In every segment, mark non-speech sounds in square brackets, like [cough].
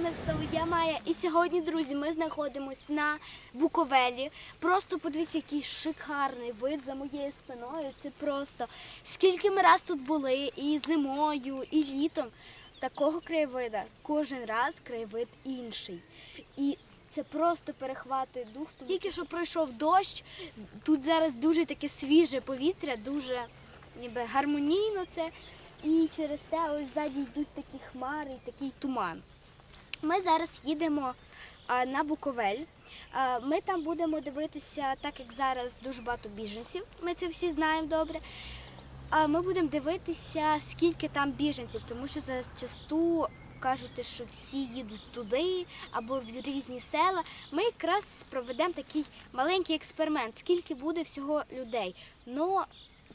знову я Майя. І сьогодні, друзі, ми знаходимося на Буковелі. Просто подивіться, який шикарний вид за моєю спиною. Це просто скільки ми раз тут були, і зимою, і літом. Такого краєвида кожен раз краєвид інший. І це просто перехватує дух. Тому Тільки що пройшов дощ, тут зараз дуже таке свіже повітря, дуже ніби гармонійно це. І через те ось ззаді йдуть такі хмари і такий туман. Ми зараз їдемо на Буковель. Ми там будемо дивитися, так як зараз дуже багато біженців. Ми це всі знаємо добре. Ми будемо дивитися, скільки там біженців, тому що зачасту кажуть, що всі їдуть туди або в різні села. Ми якраз проведемо такий маленький експеримент, скільки буде всього людей. Но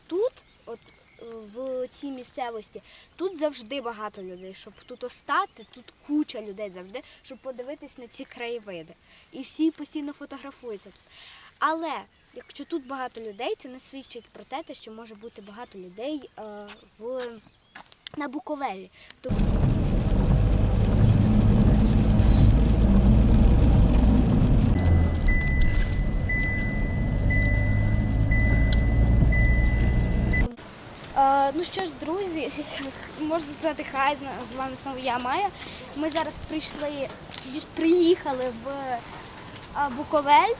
тут, от в цій місцевості, тут завжди багато людей. Щоб тут остати, тут куча людей завжди, щоб подивитись на ці краєвиди. І всі постійно фотографуються тут. Але якщо тут багато людей, це не свідчить про те, що може бути багато людей е, в, на Буковелі. Тому що ж, друзі, [laughs] можна сказати, хай з- вами знову я Майя. Ми зараз прийшли, приїхали в Буковель.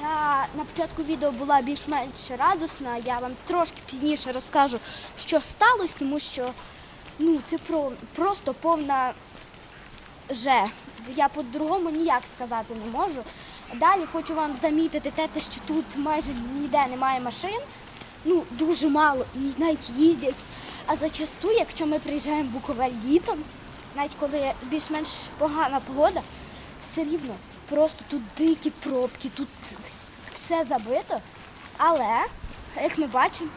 Я на початку відео була більш-менш радісна. Я вам трошки пізніше розкажу, що сталося, тому що ну, це про, просто повна же. Я по-другому ніяк сказати не можу. Далі хочу вам замітити те, що тут майже ніде немає машин. Ну, дуже мало і навіть їздять. А зачасту, якщо ми приїжджаємо в Буковель літом, навіть коли більш-менш погана погода, все рівно просто тут дикі пробки, тут все забито. Але, як ми бачимо,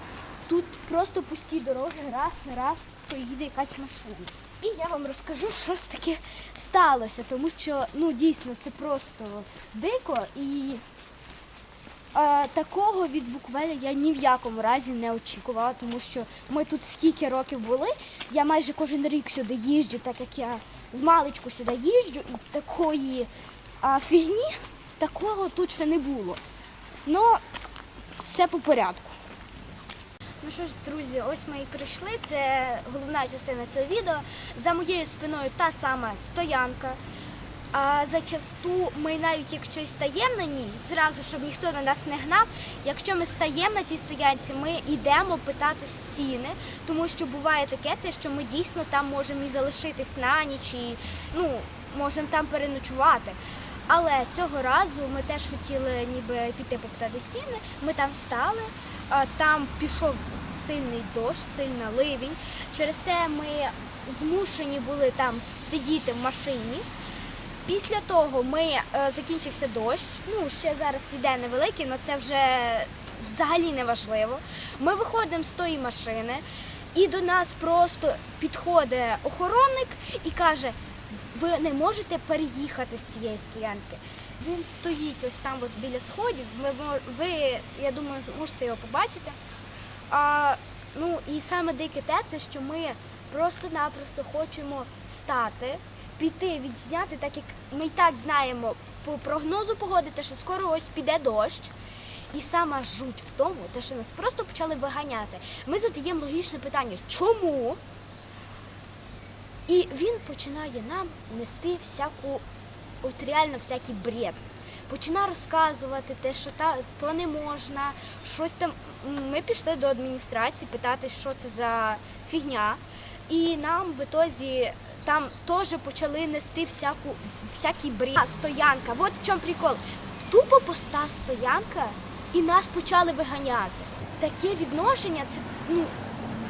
тут просто пусті дороги, раз на раз проїде якась машина. І я вам розкажу, що ж таке сталося, тому що ну дійсно це просто дико і такого від Буквеля я ні в якому разі не очікувала, тому що ми тут скільки років були. Я майже кожен рік сюди їжджу, так як я з маличку сюди їжджу, і такої а, фігні такого тут ще не було. Ну, все по порядку. Ну що ж, друзі, ось ми і прийшли. Це головна частина цього відео. За моєю спиною та сама стоянка. А зачасту ми навіть якщо й стаємо на ній, зразу, щоб ніхто на нас не гнав, якщо ми стаємо на цій стоянці, ми йдемо питати ціни, тому що буває таке, те, що ми дійсно там можемо і залишитись на ніч, і ну, можемо там переночувати. Але цього разу ми теж хотіли ніби піти попитати стіни. Ми там стали, а, там пішов сильний дощ, сильна ливень. Через те ми змушені були там сидіти в машині. Після того ми е, закінчився дощ. Ну ще зараз іде невеликий, але це вже взагалі не важливо. Ми виходимо з тої машини, і до нас просто підходить охоронник і каже: ви не можете переїхати з цієї стоянки. Він стоїть ось там, от біля сходів. Ми ви, я думаю, зможете його побачити. А, ну і саме дике те, що ми просто-напросто хочемо стати, піти відзняти, так як ми і так знаємо по прогнозу погоди, те, що скоро ось піде дощ. І сама жуть в тому, те, що нас просто почали виганяти. Ми задаємо логічне питання, чому? І він починає нам нести всяку, от реально всякий бред. Починає розказувати те, що та, то не можна, щось там. Ми пішли до адміністрації питати, що це за фігня. І нам в ітозі там теж почали нести всяку, всякий бред. Стоянка, от в чому прикол. Тупо пуста стоянка, і нас почали виганяти. Таке відношення це, ну,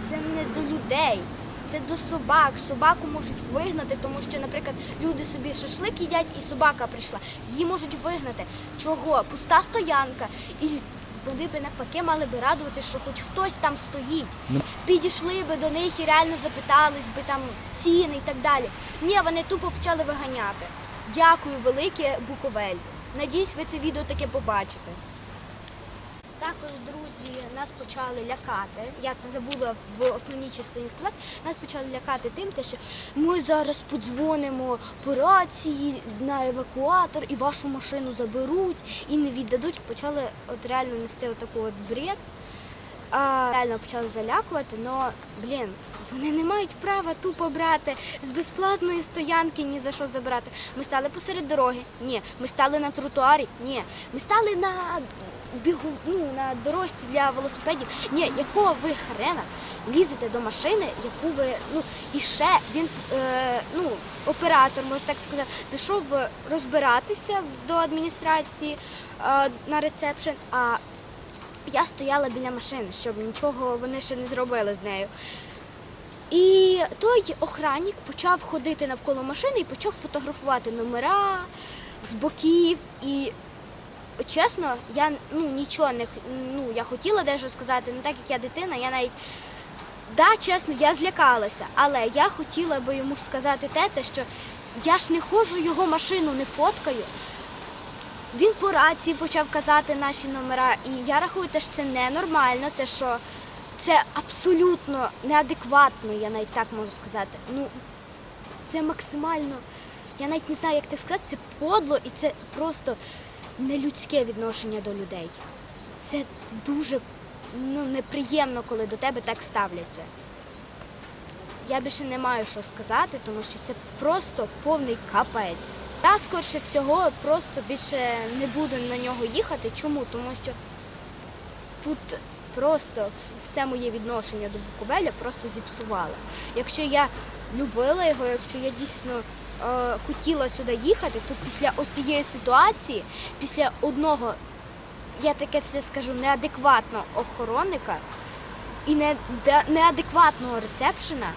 це не до людей. Це до собак. Собаку можуть вигнати, тому що, наприклад, люди собі шашлик їдять і собака прийшла. Її можуть вигнати. Чого? Пуста стоянка. І вони би навпаки мали би радувати, що хоч хтось там стоїть. Підійшли би до них і реально запитались би там ціни і так далі. Ні, вони тупо почали виганяти. Дякую велике, Буковель. Надіюсь, ви це відео таке побачите. Також, друзі, нас почали лякати. Я це забула в основній частині сказати. Нас почали лякати тим, що ми зараз подзвонимо по рації на евакуатор і вашу машину заберуть і не віддадуть. Почали от реально нести отаку от бред. А, реально почали залякувати, але, блін, вони не мають права тупо брати з безплатної стоянки ні за що забирати. Ми стали посеред дороги? Ні. Ми стали на тротуарі? Ні. Ми стали на бігу, ну, на дорожці для велосипедів. Ні, якого ви хрена лізете до машини, яку ви. Ну, і ще він, е, ну, оператор, можна так сказати, пішов розбиратися до адміністрації е, на рецепшн. А я стояла біля машини, щоб нічого вони ще не зробили з нею. І той охранник почав ходити навколо машини і почав фотографувати номера з боків. І чесно, я ну, нічого не ну, я хотіла дещо сказати, не так як я дитина, я навіть. Да, чесно, я злякалася, але я хотіла би йому сказати те, те, що я ж не ходжу його машину, не фоткаю. Він по рації почав казати наші номера, і я рахую, те, що це ненормально, те, що це абсолютно неадекватно, я навіть так можу сказати. Ну, це максимально, я навіть не знаю, як це сказати, це подло і це просто нелюдське відношення до людей. Це дуже ну, неприємно, коли до тебе так ставляться. Я більше не маю що сказати, тому що це просто повний капець. Я скорше всього просто більше не буду на нього їхати. Чому? Тому що тут просто все моє відношення до Буковеля просто зіпсували. Якщо я любила його, якщо я дійсно хотіла сюди їхати, то після оцієї ситуації, після одного, я таке це скажу, неадекватного охоронника і не, де- неадекватного рецепшена,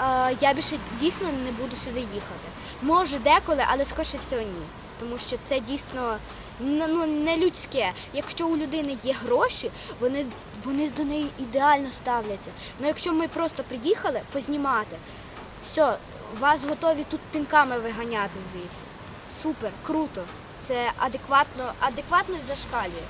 е, я більше дійсно не буду сюди їхати. Може деколи, але скоріше всього ні. Тому що це дійсно ну, не людське. Якщо у людини є гроші, вони, вони до неї ідеально ставляться. Ну якщо ми просто приїхали познімати, все, вас готові тут пінками виганяти звідси. Супер, круто. Це адекватно, адекватно зашкалює.